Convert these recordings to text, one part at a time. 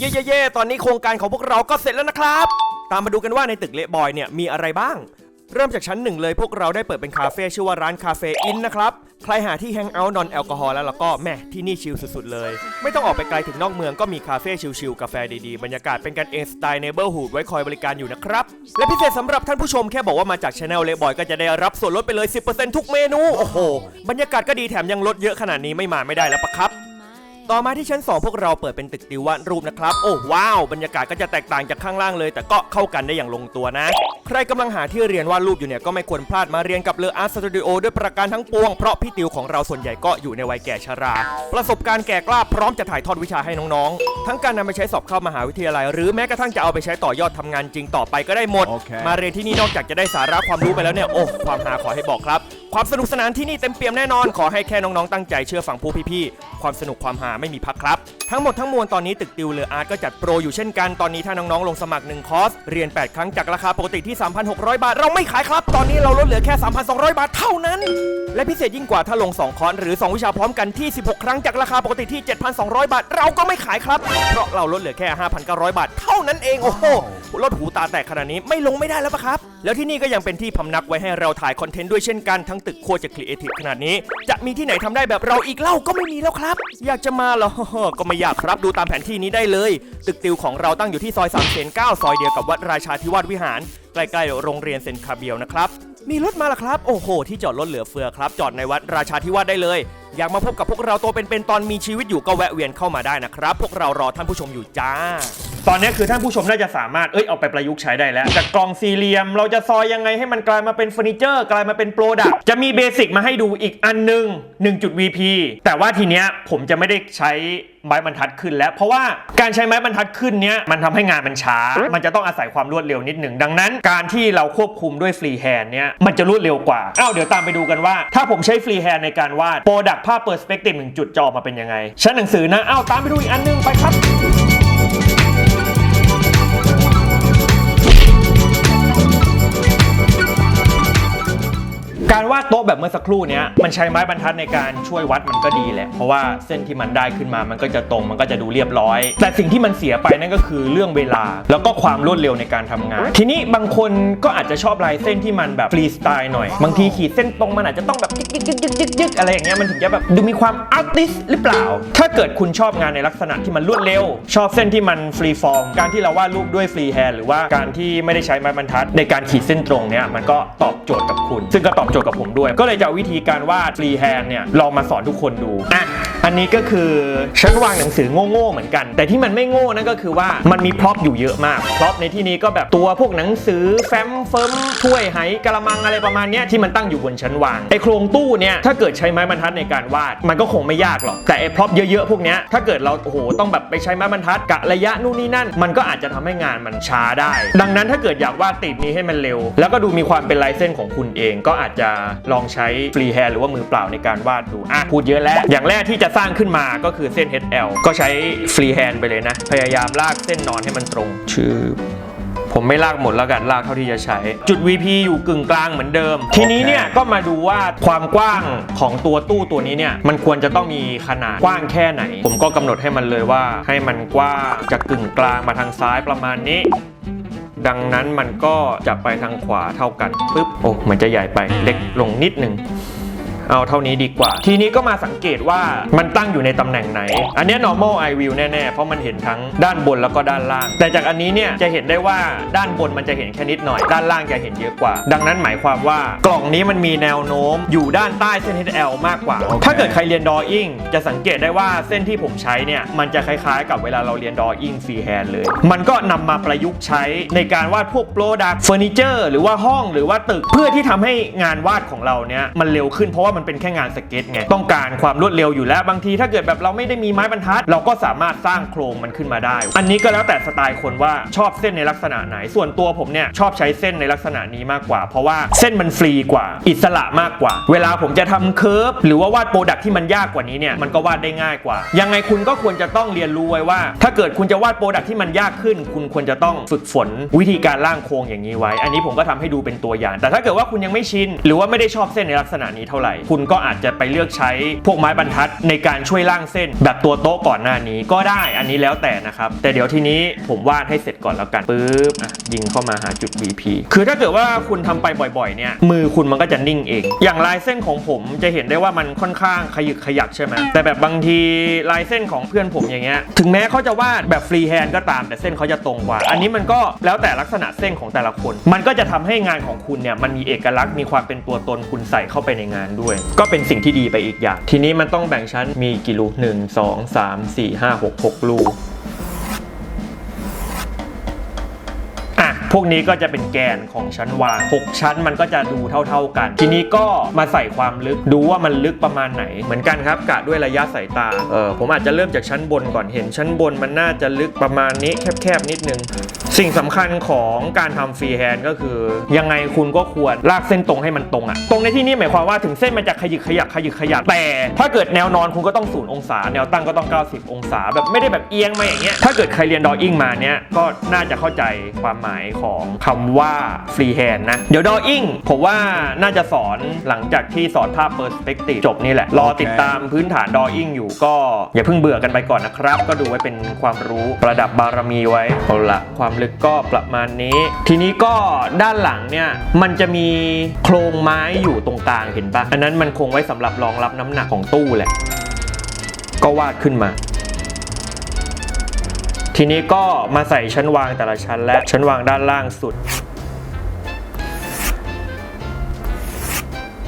เย่เย่ๆๆตอนนี้โครงการของพวกเราก็เสร็จแล้วนะครับ ตามมาดูกันว่าในตึกเละบอยเนี่ยมีอะไรบ้าง เริ่มจากชั้นหนึ่งเลยพวกเราได้เปิดเป็นคาเฟ่ชื่อว่าร้านคาเฟ่อินนะครับ ใครหาที่แฮงเอาท์นอนแอลกอฮอล์แล้วแล้วก็แม่ที่นี่ชิลสุดๆเลย ไม่ต้องออกไปไกลถึงนอกเมืองก็มีคาเฟ่ชิลๆกาแฟดีๆ บรรยากาศเป็นกันเองสไตล์เนเบอร์ฮูดไว้คอยบริการอยู่นะครับ และพิเศษสำหรับท่านผู้ชมแค่บอกว่ามาจากช anel เลบอยก็จะได้รับส่วนลดไปเลย 10%ทุกเมนูโอ้โหบรรยากาศก็ดีแถมยังลดเยอะขนาดนี้ไม่มาไม่ได้แล้วปะครับ ต่อมาที่ชั้น 2 พวกเราเปิดเป็นตึกติววาดรูปนะครับ โอ้ว้าว บรรยากาศก็จะแตกต่างจากข้างล่างเลย แต่ก็เข้ากันได้อย่างลงตัวนะ ใครกำลังหาที่เรียนวาดรูปอยู่เนี่ยก็ไม่ควรพลาดมาเรียนกับเลออาร์ตสตูดิโอด้วยประการทั้งปวง เพราะพี่ติวของเราส่วนใหญ่ก็อยู่ในวัยแก่ชรา ประสบการณ์แก่กล้าพร้อมจะถ่ายทอดวิชาให้น้องๆ ทั้งการนำไปใช้สอบเข้ามหาวิทยาลัย หรือแม้กระทั่งจะเอาไปใช้ต่อยอดทำงานจริงต่อไปก็ได้หมดโอเคมาเรียนที่นี่นอกจากจะได้สาระความรู้ไปแล้วเนี่ยโอ้ความหาขอให้บอกครับความสนุกสนานที่นี่เต็มเปี่ยมแน่นอน ขอให้แค่น้องๆตั้งใจเชื่อฟังผู้พี่ๆ ความสนุกความหาไม่มีพักครับ ทั้งหมดทั้งมวลตอนนี้ตึกติวเลออาร์ตก็จัดโปรอยู่เช่นกัน ตอนนี้ถ้าน้องๆ ลงสมัคร 1 คอร์ส เรียน 8 ครั้งจากราคาปกติที่ 3,600 บาท เราไม่ขายครับ ตอนนี้เราลดเหลือแค่ 3,200 บาทเท่านั้น และพิเศษยิ่งกว่าถ้าลง 2 คอร์สหรือ 2 วิชาพร้อมกันที่ 16 ครั้งจากราคาปกติที่ 7,200 บาท เราก็ไม่ขายครับ เพราะเราลดเหลือแค่ 5,900 บาท เท่านั้นเองโอ้โหลดหูตาแตกขนาดนี้ไม่ลงไม่ได้แล้วปะครับ แล้วที่นี่ก็ยังเป็นที่พำนักไว้ให้เราถ่ายคอนเทนต์ด้วยเช่นกันทั้งตึกโคตรจะครีเอทีฟขนาดนี้ จะมีที่ไหนทำได้แบบเราอีกเล่าก็ไม่มีแล้วครับ อยากจะมาเหรอ ก็ไม่อยากครับดูตามแผนที่นี้ได้เลย ตึกติวของเราตั้งอยู่ที่ซอย3ามเสน9ซอยเดียวกับวัดราชาธิวาสวิหาร ใกล้ๆโรงเรียนเซนคาเบียวนะครับ มีรถมาละครับ โอ้โห ที่จอดรถเหลือเฟือครับ จอดในวัดราชาธิวาสได้เลย อยากมาพบกับพวกเราตัวเป็นๆตอนมีชีวิตอยู่ก็แวะเวียนเข้ามาได้นะครับ พวกเรารอท่านผู้ชมอยู่จ้า ตอนนี้คือท่านผู้ชมน่าจะสามารถเอ้ยเอาไปประยุกต์ใช้ได้แล้วจากกล่องสี่เหลี่ยม เราจะซอยยังไงให้มันกลายมาเป็นเฟอร์นิเจอร์กลายมาเป็นโปรดักต์จะมีเบสิกมาให้ดูอีกอันหนึ่ง1จุด VP แต่ว่าทีเนี้ยผมจะไม่ได้ใช้ไม้บรรทัดขึ้นแล้ว เพราะว่าการใช้ไม้บรรทัดขึ้นเนี้ยมันทำให้งานมันช้า มันจะต้องอาศัยความรวดเร็วนิดหนึ่งดังนั้น การที่เราควบคุมด้วยฟรีแฮนด์เนี้ยมันจะรวดเร็วกว่าอ้าวเดี๋ยวตามไปดูกันว่า ถ้าผมใช้ฟรีแฮนด์ในการวาดโปรดักต์ภาพเปอร์สเปกทีฟหนึ่งจุดจะออกมาเป็นยังไงชั้นหนังสือนะอ้าวตามไปดูอีกอันนึงไปครับ การวาดโต๊ะแบบเมื่อสักครู่เนี้ยมันใช้ไม้บรรทัดในการช่วยวัดมันก็ดีแหละ เพราะว่าเส้นที่มันได้ขึ้นมามันก็จะตรงมันก็จะดูเรียบร้อย แต่สิ่งที่มันเสียไปนั่นก็คือเรื่องเวลา แล้วก็ความรวดเร็วในการทำงาน ทีนี้บางคนก็อาจจะชอบลายเส้นที่มันแบบฟรีสไตล์หน่อย บางทีขีดเส้นตรงมันอาจจะต้องแบบยึกยึกยึกยึกยึกยึกอะไรอย่างเงี้ยมันถึงจะแบบดูมีความอาร์ติสหรือเปล่า ถ้าเกิดคุณชอบงานในลักษณะที่มันรวดเร็ว ชอบเส้นที่มันฟรีฟอร์มการที่เราวาดรูปด้วยฟรีแฮนด์หรือว่าการที่ไม่ได้ใช้ไม้บรรทัด ในการขีดเส้นตรงเนี่ยมันก็ตอบโจทย์กับคุณ ซึ่งก็ตอบโจทย์กับผมด้วย ก็เลยจะเอาวิธีการวาดฟรีแฮนด์เนี่ยลองมาสอนทุกคนดูอะอันนี้ก็คือฉันวางหนังสือโง่ๆเหมือนกัน แต่ที่มันไม่โง่นั่นก็คือว่ามันมีพร็อพอยู่เยอะมากพร็อพในที่นี้ก็แบบตัวพวกหนังสือแฟ้มเฟิร์มถ้วยไหกระมังอะไรประมาณนี้ที่มันตั้งอยู่บนชั้นวางไอ้โครงตู้เนี่ยถ้าเกิดใช้ไม้บรรทัดในการวาด มันก็คงไม่ยากหรอกแต่ไอ้พร็อพเยอะๆพวกนี้ถ้าเกิดเราโอ้โหต้องแบบไปใช้ไม้บรรทัดกะระยะนู่นนี่นั่น มันก็อาจจะทำให้งานมันช้าได้ ดังนั้นถ้าเกิดอยากวาดติดนี้ให้มันเร็ว แล้วก็ดูมีความเป็นลายเส้นของคุณเองก็อาจจะลองใช้ฟรีแฮนด์หรือว่ามือเปล่าในการวาดดูอะพูดเยอะแล้ว อย่างแรกที่จะสร้างขึ้นมาก็คือเส้น HL ก็ใช้ฟรีแฮนด์ไปเลยนะ พยายามลากเส้นนอนให้มันตรง ชื่อผมไม่ลากหมดแล้วกันลากเท่าที่จะใช้ จุด VP อยู่กึ่งกลางเหมือนเดิม ทีนี้เนี่ยก็มาดูว่าความกว้างของตัวตู้ตัวนี้เนี่ยมันควรจะต้องมีขนาดกว้างแค่ไหน ผมก็กำหนดให้มันเลยว่าให้มันกว้างจากกึ่งกลางมาทางซ้ายประมาณนี้ ดังนั้นมันก็จะไปทางขวาเท่ากันปึ๊บโอ้มันจะใหญ่ไปเล็กลงนิดนึง เอาเท่านี้ดีกว่า ทีนี้ก็มาสังเกตว่ามันตั้งอยู่ในตำแหน่งไหน อันเนี้ย normal eye view แน่ๆ เพราะมันเห็นทั้งด้านบนแล้วก็ด้านล่าง แต่จากอันนี้เนี่ยจะเห็นได้ว่าด้านบนมันจะเห็นแค่นิดหน่อย ด้านล่างจะเห็นเยอะกว่า ดังนั้นหมายความว่ากล่องนี้มันมีแนวโน้มอยู่ด้านใต้เส้น HL มากกว่า ถ้าเกิดใครเรียน drawing จะสังเกตได้ว่าเส้นที่ผมใช้เนี่ยมันจะคล้ายๆ กับเวลาเราเรียน drawing freehand เลย มันก็นำมาประยุกต์ใช้ในการวาดพวก product furniture หรือว่าห้องหรือว่าตึกเพื่อที่ทำให้งานวาดของเราเนี่ยมันเร็วขึ้นเพราะว่ามันเป็นแค่งานสเก็ตไงต้องการความรวดเร็วอยู่แล้วบางทีถ้าเกิดแบบเราไม่ได้มีไม้บรรทัด เราก็สามารถสร้างโครงมันขึ้นมาได้ อันนี้ก็แล้วแต่สไตล์คนว่าชอบเส้นในลักษณะไหน ส่วนตัวผมเนี่ยชอบใช้เส้นในลักษณะนี้มากกว่า เพราะว่าเส้นมันฟรีกว่า อิสระมากกว่า เวลาผมจะทำเคิร์ฟหรือว่าวาดโปรดักที่มันยากกว่านี้เนี่ยมันก็วาดได้ง่ายกว่า ยังไงคุณก็ควรจะต้องเรียนรู้ไว้ว่า ถ้าเกิดคุณจะวาดโปรดักที่มันยากขึ้น คุณควรจะต้องฝึกฝนวิธีการร่างโครงอย่างนี้ไว้ อันนี้ผมก็ทำให้ดูเป็นตัวอย่าง แต่ถ้าเกิดว่าคุณยังไม่ชินหรือว่าไม่ได้ชอบเส้นในลักษณะนี้เท่าไหร่คุณก็อาจจะไปเลือกใช้พวกไม้บรรทัดในการช่วยล่างเส้น แบบตัวโต๊ะก่อนหน้านี้ก็ได้อันนี้แล้วแต่นะครับ แต่เดี๋ยวทีนี้ผมวาดให้เสร็จก่อนแล้วกันปึ๊บอะยิงเข้ามาหาจุด VP คือถ้าเกิดว่าคุณทำไปบ่อยๆเนี่ยมือคุณมันก็จะนิ่งเอง อย่างลายเส้นของผมจะเห็นได้ว่ามันค่อนข้างขยึกขยักใช่ไหมแต่แบบบางทีลายเส้นของเพื่อนผมอย่างเงี้ยถึงแม้เขาจะวาดแบบฟรีแฮนด์ก็ตามแต่เส้นเขาจะตรงกว่า อันนี้มันก็แล้วแต่ลักษณะเส้นของแต่ละคน มันก็จะทำให้งานของคุณเนี่ยมันมีเอกลักษณ์มีความเป็นตัวตนคุณใส่เข้าไปในงานด้วยก็เป็นสิ่งที่ดีไปอีกอย่าง ทีนี้มันต้องแบ่งชั้นมีกี่รูหนึ่งสองสามสี่ห้าหกหกรู อะ พวกนี้ก็จะเป็นแกนของชั้นวาง 6 ชั้นมันก็จะดูเท่า ๆกัน ทีนี้ก็มาใส่ความลึกดูว่ามันลึกประมาณไหน เหมือนกันครับกะด้วยระยะสายตาเออผมอาจจะเริ่มจากชั้นบนก่อนเห็นชั้นบนมันน่าจะลึกประมาณนี้แคบๆนิดนึง สิ่งสำคัญของการทำฟรีแฮนด์ก็คือ ยังไงคุณก็ควรลากเส้นตรงให้มันตรงอะตรงในที่นี้หมายความว่าถึงเส้นมันจะขยิกขยักขยิกขยักแต่ ถ้าเกิดแนวนอนคุณก็ต้องศูนย์องศา แนวตั้งก็ต้อง 90 องศา แบบไม่ได้แบบเอียงมาอย่างเงี้ยถ้าเกิดใครเรียนดออิ่งมาเนี้ยก็น่าจะเข้าใจความหมายของคำว่าฟรีแฮนด์นะ เดี๋ยวดออิ่งผมว่าน่าจะสอนหลังจากที่สอนภาพเปอร์สเปกทีฟจบนี่แหละ รอติดตามพื้นฐานดออิ่งอยู่ก็อย่าเพิ่งเบื่อกันไปก่อนนะครับ ก็ดูไว้เป็นความรู้ประดับบารมีไว้เอาละความลึกก็ประมาณนี้ ทีนี้ก็ด้านหลังเนี่ยมันจะมีโครงไม้อยู่ตรงกลางเห็นปะอันนั้นมันคงไว้สำหรับรองรับน้ำหนักของตู้แหละ ก็วาดขึ้นมา ทีนี้ก็มาใส่ชั้นวางแต่ละชั้นและชั้นวางด้านล่างสุด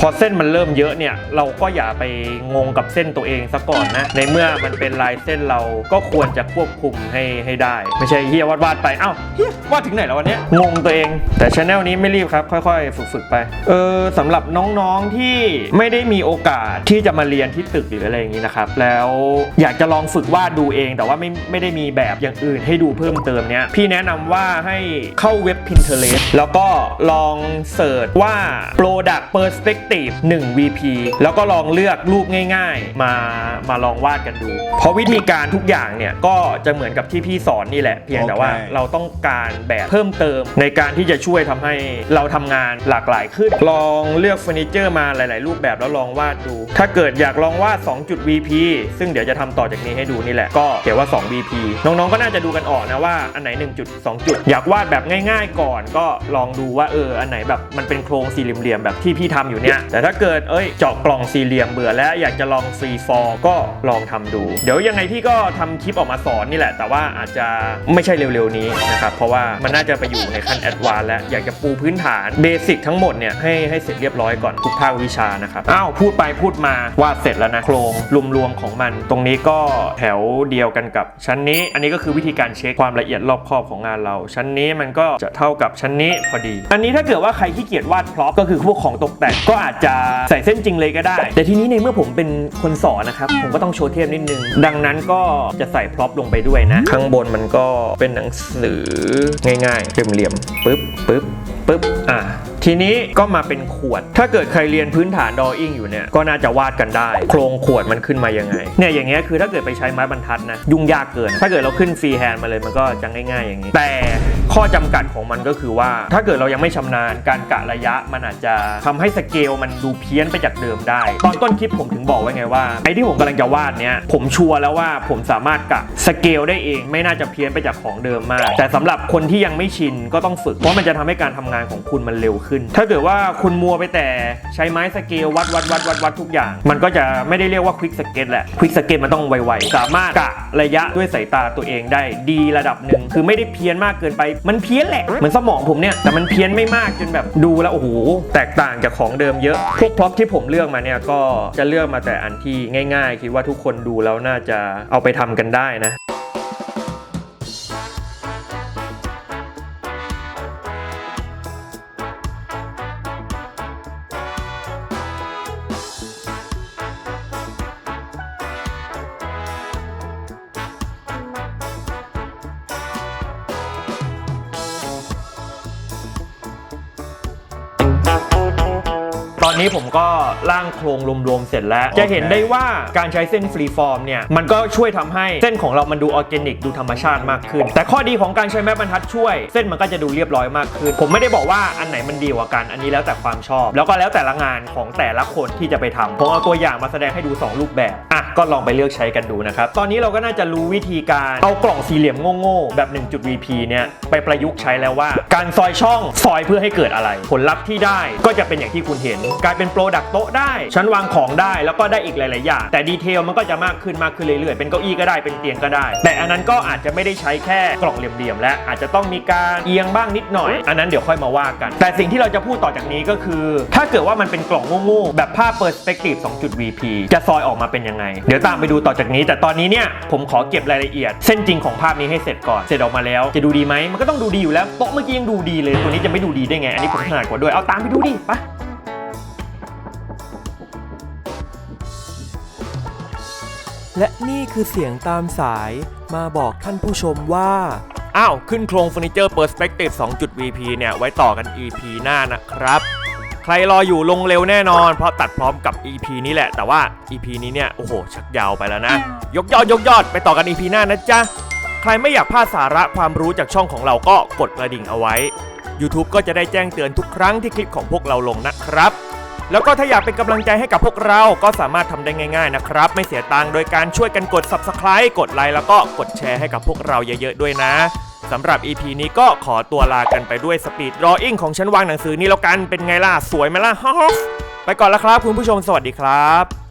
พอเส้นมันเริ่มเยอะเนี่ยเราก็อย่าไปงงกับเส้นตัวเองซะก่อนนะ ในเมื่อมันเป็นลายเส้นเราก็ควรจะควบคุมให้ให้ได้ ไม่ใช่เฮียวาดวาดไปเอ้าเฮียวาดถึงไหนแล้ววันนี้งงตัวเอง แต่ชาแนลนี้ไม่รีบครับ ค่อยๆ ฝึกๆไปเออสำหรับน้องๆที่ไม่ได้มีโอกาสที่จะมาเรียนที่ตึกหรืออะไรอย่างนี้นะครับแล้วอยากจะลองฝึกวาดดูเอง แต่ว่าไม่ไม่ได้มีแบบอย่างอื่นให้ดูเพิ่มเติมเนี่ยพี่แนะนำว่าให้เข้าเว็บ Pinterest แล้วก็ลองเสิร์ชว่า Product Perspective 1 VP แล้วก็ลองเลือกรูปง่ายๆ มามาลองวาดกันดู เพราะวิธีการทุกอย่างเนี่ยก็จะเหมือนกับที่พี่สอนนี่แหละ เพียงแต่ว่าโอเคเราต้องการแบบเพิ่มเติม ในการที่จะช่วยทำให้เราทำงานหลากหลายขึ้น ลองเลือกเฟอร์นิเจอร์มาหลาย ๆ รูปแบบแล้วลองวาดดู ถ้าเกิดอยากลองวาด2จุด VP ซึ่งเดี๋ยวจะทำต่อจากนี้ให้ดูนี่แหละก็เขียนว่า 2 VP น้อง ๆ ก็น่าจะดูกันออกนะว่าอันไหน1จุด2จุด อยากวาดแบบง่าย ๆ ก่อนก็ลองดูว่าเอออันไหนแบบมันเป็นโครงสี่เหลี่ยมๆแบบที่พี่ทำอยู่เนี่ยแต่ถ้าเกิดเอ้ยเจาะกล่องสี่เหลี่ยมเบื่อแล้วอยากจะลองฟรีฟอร์ก็ลองทำดู เดี๋ยวยังไงพี่ก็ทำคลิปออกมาสอนนี่แหละ แต่ว่าอาจจะไม่ใช่เร็วๆนี้นะครับเพราะว่ามันน่าจะไปอยู่ในขั้นแอดวานซ์แล้วอยากจะปูพื้นฐานเบสิกทั้งหมดเนี่ยให้ให้เสร็จเรียบร้อยก่อนทุกภาควิชานะครับอ้าวพูดไปพูดมาวาดเสร็จแล้วนะโครงรวมๆของมัน ตรงนี้ก็แถวเดียวกันกับชั้นนี้ อันนี้ก็คือวิธีการเช็คความละเอียดรอบคอบของงานเรา ชั้นนี้มันก็จะเท่ากับชั้นนี้พอดี อันนี้ถ้าเกิดว่าใครขี้เกียจวาดพร็อพก็คือพวกของตกแต่งก็อาจจะใส่เส้นจริงเลยก็ได้ แต่ทีนี้ในเมื่อผมเป็นคนสอนนะครับ ผมก็ต้องโชว์เทพนิดนึง ดังนั้นก็จะใส่พร็อพลงไปด้วยนะ ข้างบนมันก็เป็นหนังสือง่ายๆเหลี่ยมๆปึ๊บปึ๊บปึ๊บอะ ทีนี้ก็มาเป็นขวด ถ้าเกิดใครเรียนพื้นฐานดออิ่งอยู่เนี่ยก็น่าจะวาดกันได้ โครงขวดมันขึ้นมายังไงเนี่ยอย่างเงี้ยคือถ้าเกิดไปใช้ไม้บรรทัดนะยุ่งยากเกิน ถ้าเกิดเราขึ้นฟรีแฮนด์มาเลยมันก็จะง่าย ๆ อย่างนี้ แต่ข้อจำกัดของมันก็คือว่า ถ้าเกิดเรายังไม่ชำนาญการกะระยะมันอาจจะทำให้สเกลมันดูเพี้ยนไปจากเดิมได้ ตอนต้นคลิปผมถึงบอกไว้ไงว่าไอ้ที่ผมกำลังจะวาดเนี่ยผมชัวร์แล้วว่าผมสามารถกะสเกลได้เองไม่น่าจะเพี้ยนไปจากของเดิมมาก แต่สำหรับคนที่ยังไม่ชินก็ต้องฝึกเพราะมันจะทำให้การทำงานของคุณมันเร็วขึ้นถ้าเกิดว่าคุณมัวไปแต่ใช้ไม้สเกลวัดวัดวัดวัดวัดทุกอย่าง มันก็จะไม่ได้เรียกว่าควิกสเก็ตแหละควิกสเก็ตมันต้องไวๆ สามารถกะระยะด้วยสายตาตัวเองได้ดีระดับหนึ่งคือไม่ได้เพี้ยนมากเกินไป มันเพี้ยนแหละเหมือนสมองผมเนี่ยแต่มันเพี้ยนไม่มากจนแบบดูแล้วโอ้โหแตกต่างจากของเดิมเยอะพวกพร็อพที่ผมเลือกมาเนี่ยก็จะเลือกมาแต่อันที่ง่าย ๆ คิดว่าทุกคนดูแล้วน่าจะเอาไปทำกันได้นะ อนอนนี้ผมก็ร่างโครงรวมๆเสร็จแล้ว จะเห็นได้ว่าการใช้เส้นฟรีฟอร์มเนี่ยมันก็ช่วยทำให้เส้นของเรามันดูออร์แกนิกดูธรรมชาติมากขึ้น แต่ข้อดีของการใช้ไม้บรรทัดช่วย เส้นมันก็จะดูเรียบร้อยมากขึ้น ผมไม่ได้บอกว่าอันไหนมันดีกว่ากัน อันนี้แล้วแต่ความชอบ แล้วก็แล้วแต่ละงานของแต่ละคนที่จะไปทำผมเอาตัวอย่างมาแสดงให้ดู 2 รูปแบบอะก็ลองไปเลือกใช้กันดูนะครับตอนนี้เราก็น่าจะรู้วิธีการเอากล่องสี่เหลี่ยมโง่ๆแบบ 1.VP เนี่ยไปประยุกต์ใช้แล้วว่า การซอยช่องซอยเพื่อให้เกิดอะไร ผลลัพธ์ที่ได้ก็จะเป็นอย่างที่คุณเห็นกลายเป็นโปรดักโต๊ะได้ ชั้นวางของได้แล้วก็ได้อีกหลาย ๆ อย่าง แต่ดีเทลมันก็จะมากขึ้นมากขึ้นเรื่อย ๆ เป็นเก้าอี้ก็ได้เป็นเตียงก็ได้ แต่อันนั้นก็อาจจะไม่ได้ใช้แค่กล่องเหลี่ยม ๆ และอาจจะต้องมีการเอียงบ้างนิดหน่อย อันนั้นเดี๋ยวค่อยมาว่ากัน แต่สิ่งที่เราจะพูดต่อจากนี้ก็คือ ถ้าเกิดว่ามันเป็นกล่องโง่ๆแบบภาพ perspective 2.VP จะซอยออกมาเป็นยังไง เดี๋ยวตามไปดูต่อจากนี้ แต่ตอนนี้เนี่ยผมขอเก็บรายละเอียด เส้นจริงของภาพนี้ให้เสร็จก่อนเสร็จออกมาแล้วจะดูดีไหมมันก็ต้องดูดีอยู่แล้วโต๊ะเมื่อกี้ยังดูดีเลยตัวนี้จะไม่ดูดีได้ไงอันนี้ผมถนัดกว่าด้วยเอาตามไปดูดิไป และนี่คือเสียงตามสายมาบอกท่านผู้ชมว่า อ้าว ขึ้นโครงเฟอร์นิเจอร์ Perspective 2.VP เนี่ย ไว้ต่อกัน EP หน้านะครับ ใครรออยู่ลงเร็วแน่นอน เพราะตัดพร้อมกับ EP นี้แหละ แต่ว่า EP นี้เนี่ย โอ้โห ชักยาวไปแล้วนะ ยกยอดยกยอดไปต่อกัน EP หน้านะจ๊ะ ใครไม่อยากพลาดสาระความรู้จากช่องของเราก็กดกระดิ่งเอาไว้ YouTube ก็จะได้แจ้งเตือนทุกครั้งที่คลิปของพวกเราลงนะครับ แล้วก็ถ้าอยากเป็นกำลังใจให้กับพวกเราก็สามารถทำได้ง่าย ๆนะครับ ไม่เสียตังค์โดยการช่วยกันกด Subscribe กดไลค์แล้วก็กดแชร์ให้กับพวกเราเยอะๆด้วยนะสำหรับ EP นี้ก็ขอตัวลากันไปด้วยสปีดรออิ่งของชั้นวางหนังสือนี้แล้วกันเป็นไงล่ะสวยไหมล่ะฮอไปก่อนแล้วครับ คุณผู้ชมสวัสดีครับ